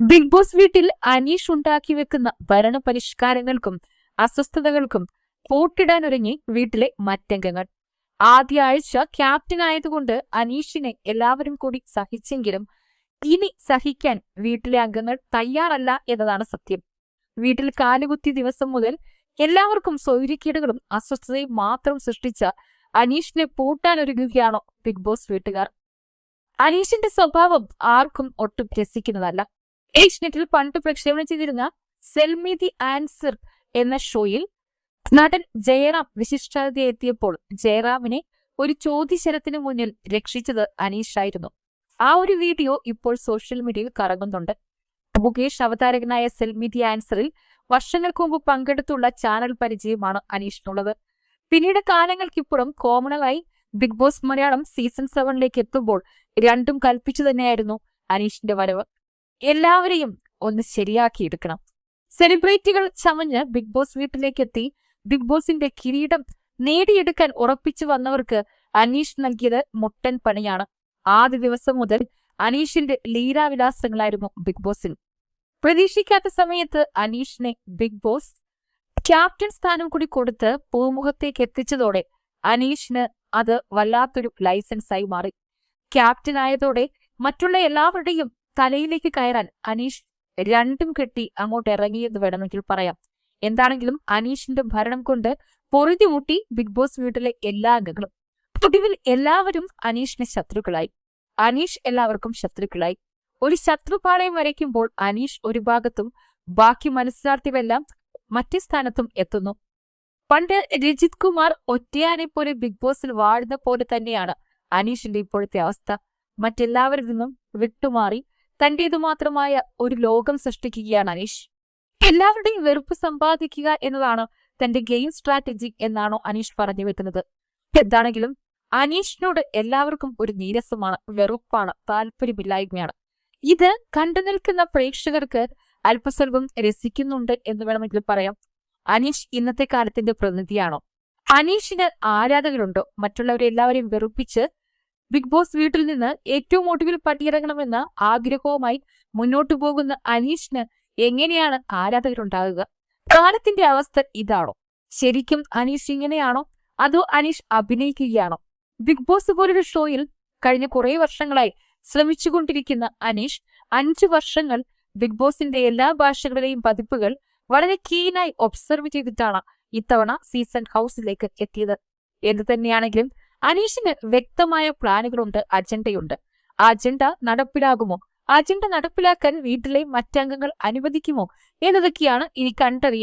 Big boss വീട്ടിൽ അനീഷ് ഉണ്ടാക്കി വെക്കുന്ന ഭരണ പരിഷ്കാരങ്ങൾക്കും അസ്വസ്ഥതകൾക്കും പൂട്ടിടാനൊരുങ്ങി വീട്ടിലെ മറ്റംഗങ്ങൾ. ആദ്യ ആഴ്ച ക്യാപ്റ്റൻ ആയതുകൊണ്ട് അനീഷിനെ എല്ലാവരും കൂടി സഹിച്ചെങ്കിലും ഇനി സഹിക്കാൻ വീട്ടിലെ അംഗങ്ങൾ തയ്യാറല്ല എന്നതാണ് സത്യം. വീട്ടിൽ കാലുകുത്തി ദിവസം മുതൽ എല്ലാവർക്കും സൗകര്യക്കേടുകളും അസ്വസ്ഥതയും മാത്രം സൃഷ്ടിച്ച അനീഷിനെ പൂട്ടാനൊരുങ്ങുകയാണോ ബിഗ് ബോസ് വീട്ടുകാർ? അനീഷിന്റെ സ്വഭാവം ആർക്കും ഒട്ടും രസിക്കുന്നതല്ല. ഏഷ്യനെറ്റിൽ പണ്ട് പ്രക്ഷേപണം ചെയ്തിരുന്ന സെൽമി ദി ആൻസർ എന്ന ഷോയിൽ നടൻ ജയറാം വിശിഷ്ടാതിഥി എത്തിയപ്പോൾ ജയറാമിനെ ഒരു ചോദ്യശരത്തിന് മുന്നിൽ രക്ഷിച്ചത് അനീഷായിരുന്നു ആ ഒരു വീഡിയോ ഇപ്പോൾ സോഷ്യൽ മീഡിയയിൽ കറങ്ങുന്നുണ്ട്. മുകേഷ് അവതാരകനായ സെൽമി ദി ആൻസറിൽ വർഷങ്ങൾക്ക് മുമ്പ് പങ്കെടുത്തുള്ള ചാനൽ പരിചയമാണ് അനീഷിനുള്ളത്. പിന്നീട് കാലങ്ങൾക്കിപ്പുറം കോമണലായി ബിഗ് ബോസ് മലയാളം സീസൺ സെവനിലേക്ക് എത്തുമ്പോൾ രണ്ടും കൽപ്പിച്ചു തന്നെയായിരുന്നു അനീഷിന്റെ വരവ്. എല്ലാവരെയും ഒന്ന് ശരിയാക്കിയെടുക്കണം സെലിബ്രിറ്റികൾ ചമഞ്ഞ് ബിഗ് ബോസ് വീട്ടിലേക്ക് എത്തി ബിഗ് ബോസിന്റെ കിരീടം നേടിയെടുക്കാൻ ഉറപ്പിച്ചു വന്നവർക്ക് അനീഷ് നൽകിയത് മുട്ടൻ പണിയാണ്. ആദ്യ ദിവസം മുതൽ അനീഷിന്റെ ലീലാവിലാസങ്ങളായിരുന്നു ബിഗ് ബോസിൽ. പ്രതീക്ഷിക്കാത്ത സമയത്ത് അനീഷിനെ ബിഗ് ബോസ് ക്യാപ്റ്റൻ സ്ഥാനം കൂടി കൊടുത്ത് പൂമുഖത്തേക്ക് എത്തിച്ചതോടെ അനീഷിന് അത് വല്ലാത്തൊരു ലൈസൻസായി മാറി. ക്യാപ്റ്റൻ ആയതോടെ മറ്റുള്ള എല്ലാവരുടെയും തലയിലേക്ക് കയറാൻ അനീഷ് രണ്ടും കെട്ടി അങ്ങോട്ട് ഇറങ്ങിയെന്ന് വേണമെങ്കിൽ പറയാം. എന്താണെങ്കിലും അനീഷിന്റെ ഭരണം കൊണ്ട് പൊറുതി മുട്ടി ബിഗ് ബോസ് വീട്ടിലെ എല്ലാ അംഗങ്ങളും. ഒടുവിൽ എല്ലാവരും അനീഷിന് ശത്രുക്കളായി. അനീഷ് എല്ലാവർക്കും ശത്രുക്കളായി. ഒരു ശത്രുപാളയം വരയ്ക്കുമ്പോൾ അനീഷ് ഒരു ഭാഗത്തും ബാക്കി മനസ്സിലാർത്തിവെല്ലാം മറ്റേ സ്ഥാനത്തും എത്തുന്നു. പണ്ട് രജിത് കുമാർ ഒറ്റയാനെ പോലെ ബിഗ് ബോസിൽ വാഴുന്ന പോലെ തന്നെയാണ് അനീഷിന്റെ ഇപ്പോഴത്തെ അവസ്ഥ. മറ്റെല്ലാവരിൽ നിന്നും വിട്ടുമാറി തന്റേതു മാത്രമായ ഒരു ലോകം സൃഷ്ടിക്കുകയാണ് അനീഷ്. എല്ലാവരുടെയും വെറുപ്പ് സമ്പാദിക്കുക എന്നതാണ് തന്റെ ഗെയിം സ്ട്രാറ്റജി എന്നാണോ അനീഷ് പറഞ്ഞു വെക്കുന്നത്. എന്താണെങ്കിലും അനീഷിനോട് എല്ലാവർക്കും ഒരു നീരസമാണ് വെറുപ്പാണ് താല്പര്യമില്ലായ്മയാണ്. ഇത് കണ്ടു നിൽക്കുന്ന പ്രേക്ഷകർക്ക് അല്പസ്വല്പം രസിക്കുന്നുണ്ട് എന്ന് വേണമെങ്കിൽ പറയാം. അനീഷ് ഇന്നത്തെ കാലത്തിന്റെ പ്രതിനിധിയാണോ? അനീഷിന് ആരാധകരുണ്ടോ? മറ്റുള്ളവരെ എല്ലാവരെയും വെറുപ്പിച്ച് ബിഗ് ബോസ് വീട്ടിൽ നിന്ന് ഏറ്റവും ഒടുവിൽ പട്ടിയിറങ്ങണമെന്ന ആഗ്രഹവുമായി മുന്നോട്ടു പോകുന്ന അനീഷിന് എങ്ങനെയാണ് ആരാധകരുണ്ടാകുക? കാലത്തിന്റെ അവസ്ഥ ഇതാണോ? ശരിക്കും അനീഷ് ഇങ്ങനെയാണോ? അതോ അനീഷ് അഭിനയിക്കുകയാണോ? ബിഗ് ബോസ് പോലൊരു ഷോയിൽ കഴിഞ്ഞ കുറേ വർഷങ്ങളായി ശ്രമിച്ചുകൊണ്ടിരിക്കുന്ന അനീഷ് അഞ്ചു വർഷങ്ങൾ ബിഗ് ബോസിന്റെ എല്ലാ ഭാഷകളിലെയും പതിപ്പുകൾ വളരെ കീനായി ഒബ്സർവ് ചെയ്തിട്ടാണ് ഇത്തവണ സീസൺ ഹൗസിലേക്ക് എത്തിയത്. എന്തു തന്നെയാണെങ്കിലും അനീഷിന് വ്യക്തമായ പ്ലാനുകളുണ്ട് അജണ്ടയുണ്ട്. ആ അജണ്ട നടപ്പിലാകുമോ? അജണ്ട നടപ്പിലാക്കാൻ വീട്ടിലെ മറ്റംഗങ്ങൾ അനുവദിക്കുമോ? എന്നതൊക്കെയാണ് ഇനി കണ്ടറിയ